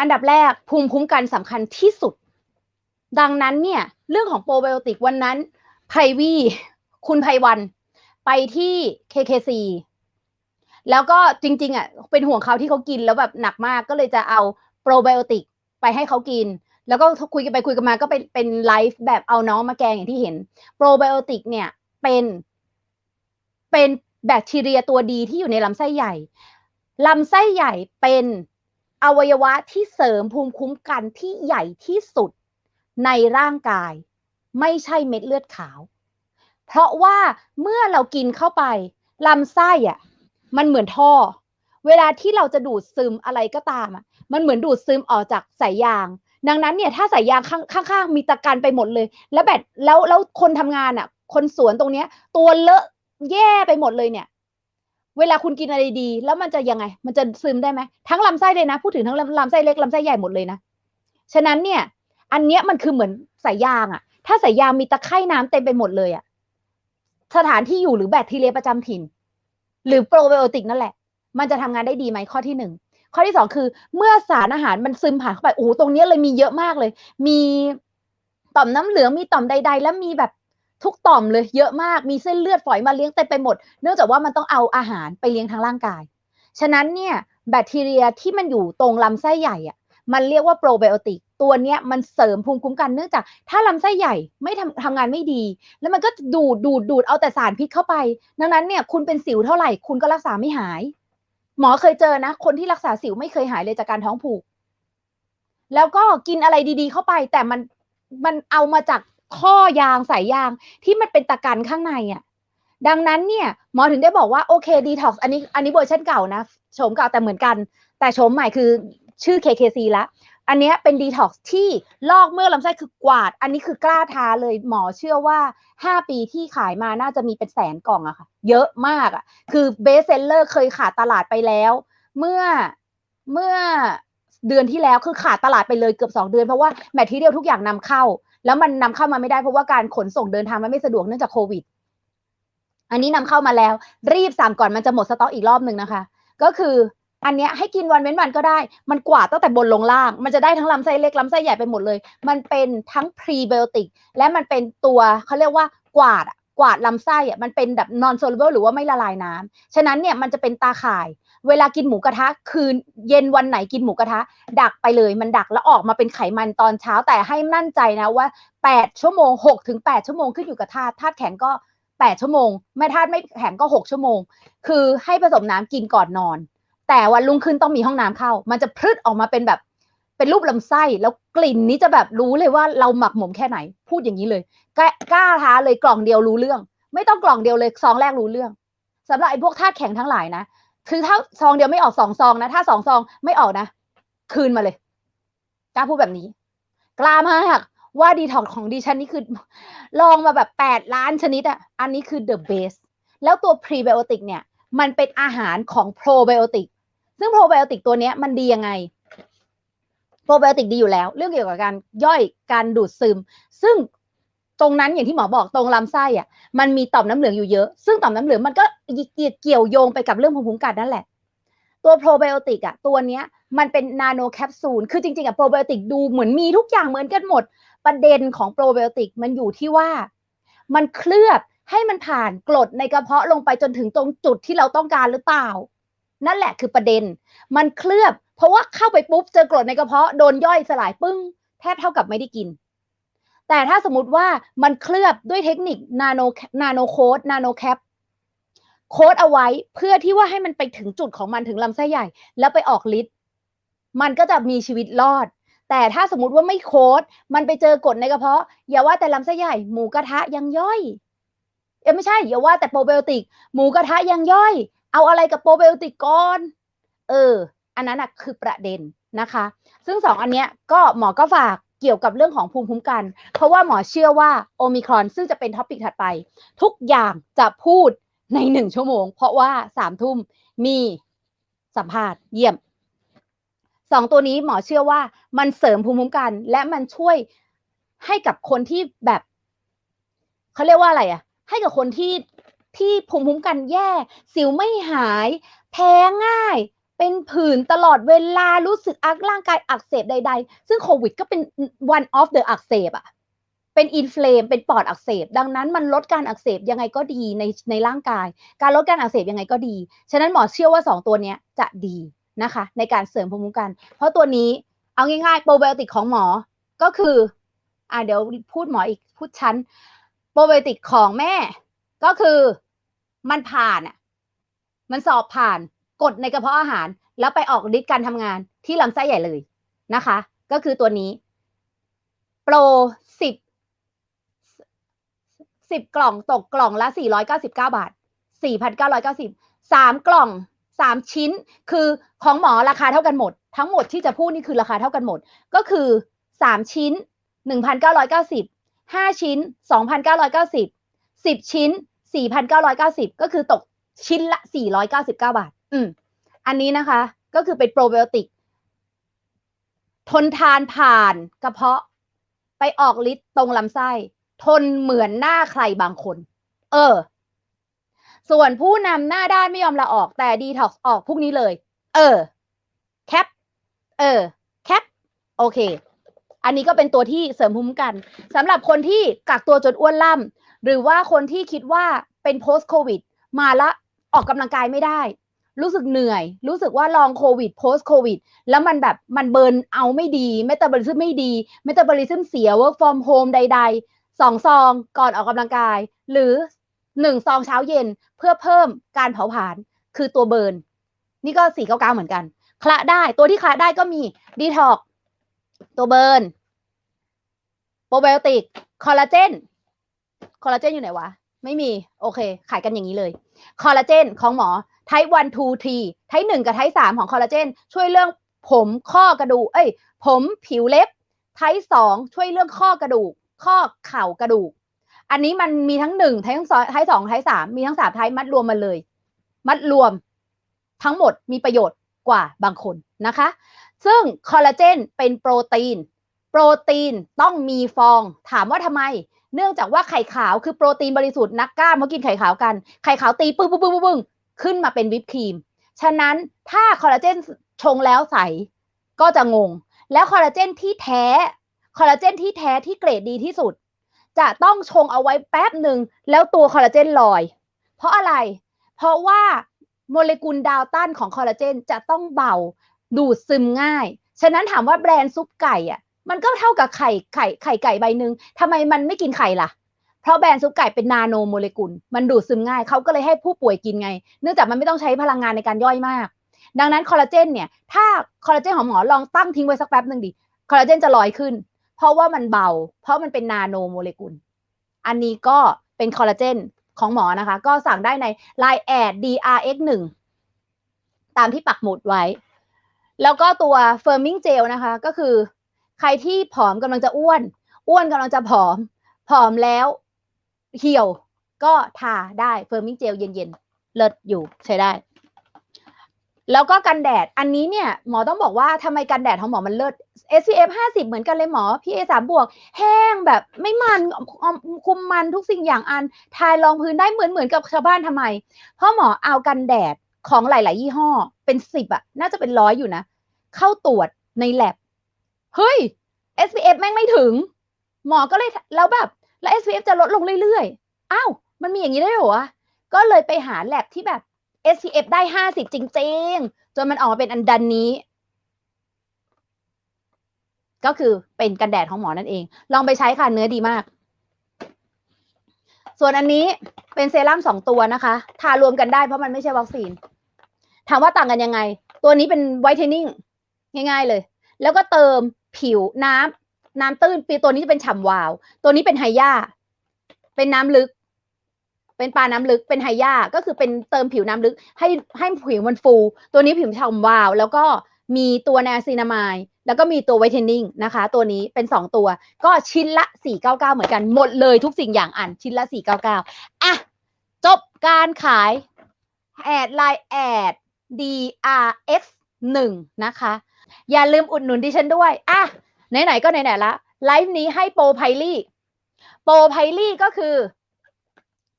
อันดับแรกภูมิคุ้มกันสำคัญที่สุด ดังนั้นเนี่ย เรื่องของโปรไบโอติกวันนั้นไพวีคุณไพวันไปที่ KKC แล้วก็จริง ๆอะเป็นห่วงเขาที่เขากินแล้วแบบหนักมากก็เลยจะเอาโปรไบโอติกไปให้เขากิน แล้วก็คุยกันไปคุยกันมาก็เป็นเป็นไลฟ์แบบเอาน้องมาแกงอย่างที่เห็นโปรไบโอติกเนี่ยเป็นเป็นแบคทีเรียตัวดีที่อยู่ในลำไส้ใหญ่ ลำไส้ใหญ่เป็น อวัยวะที่เสริมภูมิคุ้มกันที่ใหญ่ที่สุดในร่างกาย ไม่ใช่เม็ดเลือดขาว เพราะว่าเมื่อเรากินเข้าไปลำไส้อะมันเหมือนท่อ เวลาที่เราจะดูดซึมอะไรก็ตามอะ มันเหมือนดูดซึมออกจากสายยาง ดังนั้นเนี่ยถ้าสายยางข้างๆมีตะกันไปหมดเลย แล้วแบบแล้วแล้วคนทำงานอะ คนสวนตรงเนี้ย ตัวเลอะแย่ไปหมดเลยเนี่ย เวลาคุณกินอะไรดี แล้วมันจะยังไง มันจะซึมได้ไหมทั้งลำไส้เลยนะ พูดถึงทั้งลำไส้เล็กลำไส้ใหญ่หมดเลยนะ ฉะนั้นเนี่ย อันเนี้ยมันคือเหมือนสายยางอะถ้าสายยางมีตะไคร่น้ำเต็มไปหมดเลยอะสถานที่อยู่หรือแบคทีเรียประจำถิ่น หรือโปรไบโอติกนั่นแหละ มันจะทำงานได้ดีไหมข้อที่หนึ่งข้อที่สองคือ เมื่อสารอาหารมันซึมผ่านเข้าไปโอ้ตรงนี้เลยมีเยอะมากเลย มีต่อมน้ำเหลืองมีต่อมใด ๆ แล้วมีแบบ ทุกต่อมเลยเยอะมากมีเส้นเลือดฝอยมาเลี้ยงเต็มไปหมด เนื่องจากว่ามันต้องเอาอาหารไปเลี้ยงทางร่างกาย ฉะนั้นเนี่ยแบคทีเรียที่มันอยู่ตรงลำไส้ใหญ่อะมันเรียกว่าโปรไบโอติกตัวเนี้ยมันเสริมภูมิคุ้มกันเนื่องจาก ถ้าลำไส้ใหญ่ไม่ทำทำงานไม่ดี แล้วมันก็ดูดดูดดูดเอาแต่สารพิษเข้าไป ดังนั้นเนี่ยคุณเป็นสิวเท่าไหร่ คุณก็รักษาไม่หาย หมอเคยเจอนะ คนที่รักษาสิวไม่เคยหายเลยจากการท้องผูก แล้วก็กินอะไรดีๆ เข้าไป แต่มันมันเอามาจาก ข้อยางสายยางที่มันเป็นตะกันข้างในอะดังนั้นเนี่ยหมอถึงได้บอกว่าโอเคดีท็อกซ์อันนี้อันนี้เวอร์ชันเก่านะโฉมเก่าแต่เหมือนกัน แต่โฉมใหม่คือชื่อ KKC ละอันนี้เป็นดีท็อกซ์ที่ลอกเมื่อลำไส้คือกวาด อันนี้คือกล้าท้าเลยหมอเชื่อว่า 5 ปีที่ขายมาน่าจะมีเป็นแสนกล่องอะค่ะ เยอะมากอะคือเบสเซลเลอร์เคยขาดตลาดไปแล้ว เมื่อเมื่อเดือนที่แล้วคือขาดตลาดไปเลยเกือบ 2 เดือนเพราะว่าแมททีเรียลทุกอย่างนำเข้า แล้วมันนำเข้ามาไม่ได้เพราะว่าการขนส่งเดินทางมันไม่สะดวกเนื่องจากโควิด อันนี้นำเข้ามาแล้ว รีบสั่งก่อนมันจะหมดสต็อกอีกรอบหนึ่งนะคะ ก็คืออันเนี้ยให้กินวันเว้นวันก็ได้ มันกวาดตั้งแต่บนลงล่าง มันจะได้ทั้งลำไส้เล็กลำไส้ใหญ่ไปหมดเลย มันเป็นทั้งพรีไบโอติกและมันเป็นตัวเขาเรียกว่ากวาดกวาดลำไส้อะมันเป็นแบบ non soluble หรือว่าไม่ละลายน้ำฉะนั้นเนี่ยมันจะเป็นตาข่าย เวลากินหมูกระทะ คืนเย็นวันไหนกินหมูกระทะ ดักไปเลยมันดักแล้วออกมาเป็นไขมันตอนเช้าแต่ให้มั่นใจนะว่า 8 ชั่วโมง6ถึง8ชั่วโมงขึ้นอยู่กับธาตุธาตุแข็งก็ 8 ชั่วโมง ไม่ธาตุไม่แข็งก็ 6 ชั่วโมง คือให้ผสมน้ำกินก่อนนอน แต่วันรุ่งขึ้นต้องมีห้องน้ำเข้า มันจะพรึดออกมาเป็นแบบเป็นรูปลำไส้แล้วกลิ่นนี้จะแบบรู้เลยว่าเราหมักหมมแค่ไหน พูดอย่างนี้เลยกล้ากล้าท้าเลยกล่องเดียวรู้เรื่อง ไม่ต้องกล่องเดียวเลยซองแรกรู้เรื่องสำหรับไอ้พวกธาตุแข็งทั้งหลายนะ คือถ้าซองเดียวไม่ออกสองซองนะ ถ้าสองซองไม่ออกนะ คืนมาเลยกล้าพูดแบบนี้ กล้ามากว่าดีท็อกของดิฉันนี่คือ ลองมาแบบแปดล้านชนิดอะอันนี้คือ the best แล้วตัวพรีไบโอติกเนี่ย มันเป็นอาหารของโปรไบโอติกซึ่งโปรไบโอติกตัวเนี้ยมันดียังไงโปรไบโอติกดีอยู่แล้ว เรื่องเกี่ยวกับการย่อยการดูดซึม ซึ่ง ตรงนั้นอย่างที่หมอบอกตรงลำไส้อะมันมีต่อมน้ำเหลืองอยู่เยอะ ซึ่งต่อมน้ำเหลืองมันก็เกี่ยวโยงไปกับเรื่องภูมิคุ้มกันนั่นแหละ ตัวโปรไบโอติกอะตัวเนี้ยมันเป็นนาโนแคปซูลคือจริงๆอะโปรไบโอติกดูเหมือนมีทุกอย่างเหมือนกันหมด ประเด็นของโปรไบโอติกมันอยู่ที่ว่า มันเคลือบให้มันผ่านกรดในกระเพาะลงไปจนถึงตรงจุดที่เราต้องการหรือเปล่า นั่นแหละคือประเด็น มันเคลือบ เพราะว่าเข้าไปปุ๊บเจอกรดในกระเพาะโดนย่อยสลายปึ้ง แทบเท่ากับไม่ได้กิน แต่ถ้าสมมติว่ามันเคลือบด้วยเทคนิคนาโนนาโนโคดนาโนแคปโค้ดเอาไว้เพื่อที่ว่าให้มันไปถึงจุดของมันถึงลำไส้ใหญ่ แล้วไปออกฤทธิ์มันก็จะมีชีวิตรอด แต่ถ้าสมมติว่าไม่โค้ดมันไปเจอกดในกระเพาะ อย่าว่าแต่ลำไส้ใหญ่ หมูกระทะยังย่อยเอ้ไม่ใช่อย่าว่าแต่โปรไบโอติก หมูกระทะยังย่อย เอาอะไรกับโปรไบโอติกก่อนเออ อันนั้นนะคือประเด็นนะคะ ซึ่งสองอันเนี้ยก็หมอก็ฝาก เกี่ยวกับเรื่องของภูมิคุ้มกัน เพราะว่าหมอเชื่อว่าโอมิครอนซึ่งจะเป็นท็อปิกถัดไป ทุกอย่างจะพูดในหนึ่งชั่วโมง เพราะว่าสามทุ่มมีสัมภาษณ์เยี่ยมสองตัวนี้หมอเชื่อว่ามันเสริมภูมิคุ้มกัน และมันช่วยให้กับคนที่แบบเขาเรียกว่าอะไรอะให้กับคนที่ที่ภูมิคุ้มกันแย่ สิวไม่หาย แพ้ง่าย เป็นผื่นตลอดเวลารู้สึกอักร่างกายอักเสบใด ๆ ซึ่งโควิดก็เป็น one of the อักเสบอะเป็นอินฟลมเป็นปอดอักเสบ ดังนั้นมันลดการอักเสบยังไงก็ดีในในร่างกาย การลดการอักเสบยังไงก็ดี ฉะนั้นหมอเชื่อว่า 2 ตัวนี้จะดีนะคะ ในการเสริมภูมิคุ้มกัน เพราะตัวนี้เอาง่ายๆโปรไบโอติกของหมอก็คืออ่าเดี๋ยวพูดหมออีกพูดชั้นโปรไบโอติกของแม่ ก็คือมันผ่านอะมันสอบผ่าน กดในกระเพาะอาหาร แล้วไปออกฤทธิ์การทำงานที่ลำไส้ใหญ่เลยนะคะ ก็คือตัวนี้ โปรสิบสิบกล่องตกกล่องละสี่ร้อยเก้าสิบเก้าบาทสี่พันเก้าร้อยเก้าสิบสามกล่องสามชิ้น คือของหมอราคาเท่ากันหมด ทั้งหมดที่จะพูดนี่คือราคาเท่ากันหมด ก็คือสามชิ้นหนึ่งพันเก้าร้อยเก้าสิบห้าชิ้นสองพันเก้าร้อยเก้าสิบสิบชิ้นสี่พันเก้าร้อยเก้าสิบก็คือตกชิ้นละสี่ร้อยเก้าสิบเก้าบาท อืม อันนี้นะคะ ก็คือเป็นโปรไบโอติก ทนทานผ่านกระเพาะไปออกฤทธิ์ตรงลำไส้ ทนเหมือนหน้าใครบางคน เออ ส่วนผู้นำหน้าด้านไม่ยอมลาออก แต่ดีท็อกซ์ออกพวกนี้เลย เออ แคป เออ แคป โอเค อันนี้ก็เป็นตัวที่เสริมภูมิคุ้มกันสำหรับคนที่กักตัวจนอ้วนล่ำหรือว่าคนที่คิดว่าเป็น post covid มาละออกกำลังกายไม่ได้ รู้สึกเหนื่อย รู้สึกว่าลองโควิด post โควิด แล้วมันแบบมันเบิร์นเอาไม่ดีเมตาบอลิซึมไม่ดีเมตาบอลิซึมเสีย work from home ใดๆสองซองก่อนออกกำลังกาย หรือหนึ่งซองเช้าเย็นเพื่อเพิ่มการเผาผลาญคือตัวเบิร์น นี่ก็สี่เก้าเก้าเหมือนกันคละได้ตัวที่คละได้ก็มีดีท็อกตัวเบิร์นโปรไบโอติกคอลลาเจนคอลลาเจนอยู่ไหนวะ ไม่มี โอเค ขายกันอย่างนี้เลย คอลลาเจนของหมอ ไทป์1 2 3ไทป์1กับไทป์3ของคอลลาเจนช่วยเรื่องผมข้อกระดูกเอ้ย ผมผิวเล็บ ไทป์2ช่วยเรื่องข้อกระดูก ข้อเข่ากระดูก อันนี้มันมีทั้งหนึ่งไทป์ทั้งสองไทป์สองไทป์สามมีทั้งสามไทป์มัดรวมมาเลย มัดรวมทั้งหมดมีประโยชน์กว่าบางคนนะคะ ซึ่งคอลลาเจนเป็นโปรตีน โปรตีนต้องมีฟอง ถามว่าทำไม เนื่องจากว่าไข่ขาวคือโปรตีนบริสุทธิ์นักกล้ามเขากินไข่ขาวกัน ไข่ขาวตีปึ้งปึ้งปึ้งปึ้ง ขึ้นมาเป็นวิปครีม ฉะนั้นถ้าคอลลาเจนชงแล้วใสก็จะงง แล้วคอลลาเจนที่แท้ คอลลาเจนที่แท้ที่เกรดดีที่สุด จะต้องชงเอาไว้แป๊บหนึ่งแล้วตัวคอลลาเจนลอย เพราะอะไร เพราะว่าโมเลกุลดาวตันของคอลลาเจนจะต้องเบาดูดซึมง่าย ฉะนั้นถามว่าแบรนด์ซุปไก่อะ มันก็เท่ากับไข่ไข่ไข่ไก่ใบหนึ่งทำไมมันไม่กินไข่ล่ะ เพราะแบรนด์ซุปไก่เป็นนาโนโมเลกุล มันดูดซึมง่าย เขาก็เลยให้ผู้ป่วยกินไง เนื่องจากมันไม่ต้องใช้พลังงานในการย่อยมาก ดังนั้นคอลลาเจนเนี่ย ถ้าคอลลาเจนของหมอลองตั้งทิ้งไว้สักแป๊บหนึ่งดิ คอลลาเจนจะลอยขึ้น เพราะว่ามันเบา เพราะมันเป็นนาโนโมเลกุล อันนี้ก็เป็นคอลลาเจนของหมอนะคะ ก็สั่งได้ใน Line แอด DRX1 ตามที่ปักหมุดไว้ แล้วก็ตัว Firming Gel นะคะ ก็คือ ใครที่ผอมกำลังจะอ้วน อ้วนกำลังจะผอม ผอมแล้ว เหี่ยวก็ทาได้เฟิร์มิงเจลเย็นๆ เลิศอยู่ใช้ได้ แล้วก็กันแดด อันนี้เนี่ยหมอต้องบอกว่าทำไมกันแดดของหมอมันเลิศ SPF 50 เหมือนกันเลยหมอ PA 3บวก แห้งแบบไม่มันคุมมันทุกสิ่งอย่างอัน ทายรองพื้นได้เหมือนเหมือนกับชาวบ้านทำไม เพราะหมอเอากันแดดของหลาย ๆ ยี่ห้อ เป็นสิบอะน่าจะเป็นร้อยอยู่นะ เข้าตรวจในแลบเฮ้ย SPF แม่งไม่ถึง หมอก็เลยแล้วแบบ แล้ว SPF จะลดลงเรื่อยๆ อ้าว มันมีอย่างนี้ได้เหรอ ก็เลยไปหาแลบที่แบบ SPF ได้ห้าสิบจริง ๆ จนมันออกมาเป็นอันดันนี้ ก็คือเป็นกันแดดของหมอนั่นเอง ลองไปใช้ค่ะเนื้อดีมาก ส่วนอันนี้เป็นเซรั่มสองตัวนะคะ ทารวมกันได้เพราะมันไม่ใช่วัคซีน ถามว่าต่างกันยังไง ตัวนี้เป็นไวท์เทนนิ่งง่าย ๆเลย แล้วก็เติมผิวน้ำ น้ำตื้นปีตัวนี้จะเป็นฉ่ำวาว ตัวนี้เป็นไฮย่า เป็นน้ำลึก เป็นปลาน้ำลึก เป็นไฮย่า ก็คือเป็นเติมผิวน้ำลึก ให้ให้ผิวมันฟู ตัวนี้ผิวฉ่ำวาว แล้วก็มีตัวแนซีนามาย แล้วก็มีตัวไวเทนนิ่งนะคะ ตัวนี้เป็นสองตัว ก็ชิ้นละ 499 เหมือนกันหมดเลยทุกสิ่งอย่างอันชิ้นละ 499 อะ จบการขายแอดไลน์แอด DRX 1 นะคะ อย่าลืมอุดหนุนดิฉันด้วย อะ ไหนๆก็ไหนๆละไลฟ์นี้ให้โปรไพลี่โปรไพลี่ก็คือ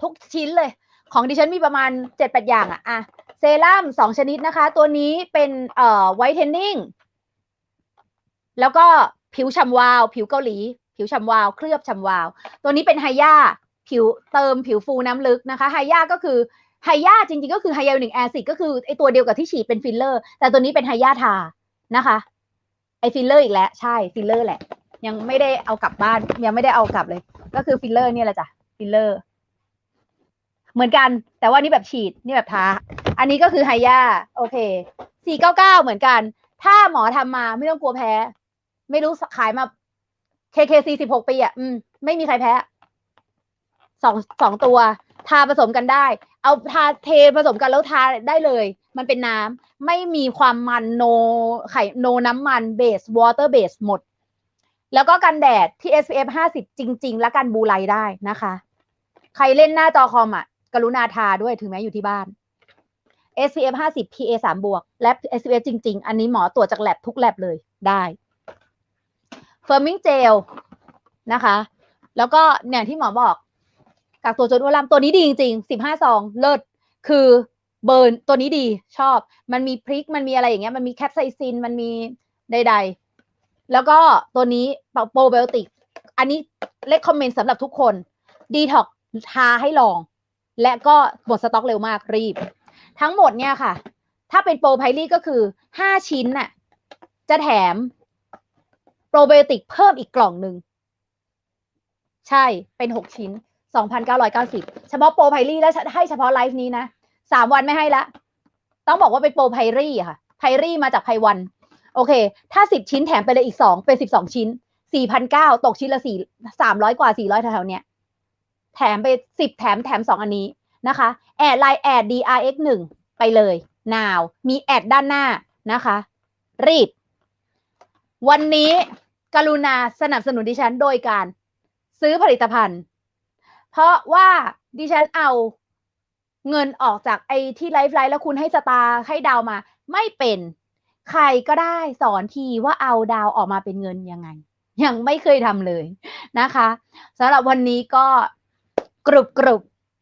ทุกชิ้นเลย ของดิฉันมีประมาณเจ็ดแปดอย่างอะอะเซรั่มสองชนิดนะคะ ตัวนี้เป็นเอ่อไวท์เทนนิ่งแล้วก็ผิวฉ่ำวาว ผิวเกาหลี ผิวฉ่ำวาว เคลือบฉ่ำวาว ตัวนี้เป็นไฮยาผิวเติมผิวฟูน้ำลึกนะคะไฮยาก็คือไฮยาจริงๆ ก็คือไฮยาลูนิกแอซิดก็คือไอตัวเดียวกับที่ฉีดเป็นฟิลเลอร์ แต่ตัวนี้เป็นไฮยาทานะคะ ฟิลเลอร์อีกแล้วใช่ฟิลเลอร์แหละ ยังไม่ได้เอากลับบ้าน ยังไม่ได้เอากลับเลย ก็คือฟิลเลอร์เนี่ยแหละจ้ะฟิลเลอร์ เหมือนกัน แต่ว่านี่แบบฉีดนี่แบบทาอันนี้ก็คือไฮยาโอเคสี่เก้าเก้าเหมือนกัน ถ้าหมอทำมาไม่ต้องกลัวแพ้ ไม่รู้ขายมา KKC สิบหกปีอะอืมไม่มีใครแพ้สองสองตัว ทาผสมกันได้ เอาทาเทผสมกันแล้วทาได้เลย มันเป็นน้ำไม่มีความมันโนไข่โนน้ำมันเบสวอเตอร์เบสหมด แล้วก็กันแดดที่ SPF 50 จริง ๆ และกันบูไลได้นะคะ ใครเล่นหน้าจอคอมอะ กรุณาทาด้วยถึงแม้อยู่ที่บ้าน SPF 50 PA 3บวกและ SPF จริง ๆ อันนี้หมอตรวจจากแลบทุกแลบเลยได้ Firming Gel นะคะ แล้วก็เนี่ยที่หมอบอกกักตัวจนอ้วนลำตัวนี้ดีจริงๆ15ซองเลิศคือ เบิร์นตัวนี้ดีชอบ มันมีพริกมันมีอะไรอย่างเงี้ยมันมีแคปไซซินมันมีใด ๆ แล้วก็ตัวนี้โปรไบโอติกอันนี้เลคคอมเมนต์สำหรับทุกคนดีท็อกทาให้ลอง และก็หมดสต็อกเร็วมากรีบ ทั้งหมดเนี่ยค่ะ ถ้าเป็นโปรไพลี่ก็คือ 5 ชิ้นน่ะจะแถมโปรไบโอติกเพิ่มอีกกล่องหนึ่งใช่เป็น 6 ชิ้น 2,990 เฉพาะโปรไพลี่และให้เฉพาะไลฟ์นี้นะ สามวันไม่ให้ละ ต้องบอกว่าเป็นโปรไพรี่ค่ะไพรี่มาจากไพวัน โอเค ถ้า10ชิ้นแถมไปเลยอีก2เป็น12ชิ้น4,900ตกชิ้นละ4 300กว่า400แถวๆเนี้ยแถมไป10แถมแถม2อันนี้นะคะแอดไลน์แอด DRX 1ไปเลยนาวมีแอดด้านหน้านะคะ รีบ วันนี้กรุณาสนับสนุนดิฉันโดยการซื้อผลิตภัณฑ์ เพราะว่าดิฉันเอา เงินออกจากไอ้ที่ไลฟ์ไลฟ์แล้วคุณให้สตาร์ให้ดาวมา ไม่เป็น ใครก็ได้สอนทีว่าเอาดาวออกมาเป็นเงินยังไง ยังไม่เคยทำเลยนะคะสำหรับวันนี้ก็กรุบกรุบ